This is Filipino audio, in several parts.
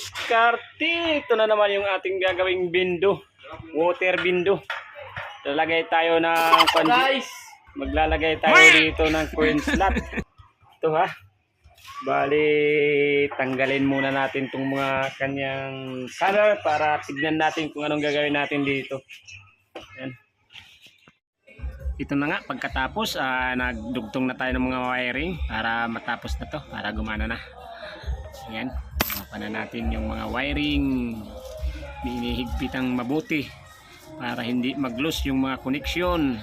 diskarte. Ito na naman yung ating gagawing bindo. Water bindo. Lalagay tayo ng Guys! maglalagay tayo dito ng coin slot. Ito ha. Bali, tanggalin muna natin itong mga kanyang color para tignan natin kung anong gagawin natin dito. Yan. Ito na nga, pagkatapos, ah, nagdugtong na tayo ng mga wiring para matapos na to, para gumana na. Ayan, pa na natin yung mga wiring. Hinihigpitang mabuti para hindi mag-loose yung mga koneksyon.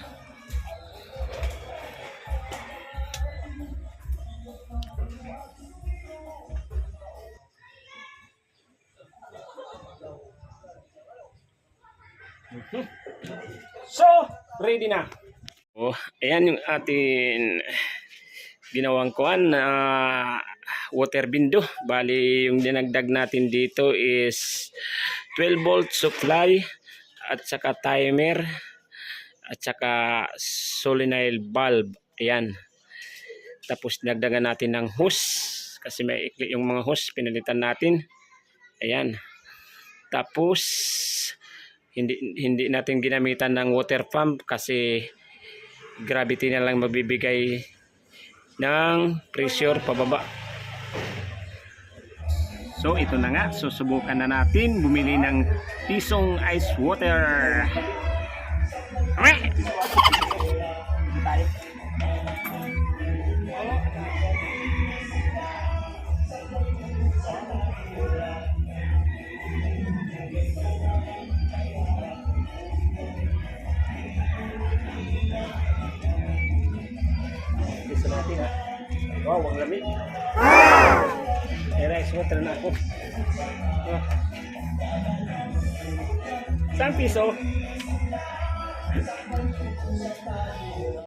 So, ready na. Oh, ayan yung atin ginawang kuan na water bindo. Bali, yung dinagdag natin dito is 12 volt supply at saka timer at saka solenoid bulb. Ayan. Tapos dinagdagan natin ng hose kasi may ikli yung mga hose pinalitan natin. Ayan. Tapos hindi hindi natin ginamitan ng water pump kasi gravity na lang magbibigay ng pressure pababa. So ito na nga, susubukan na natin bumili ng pisong ice water. Wow, ang lamig. May rice water na ako. Saan piso?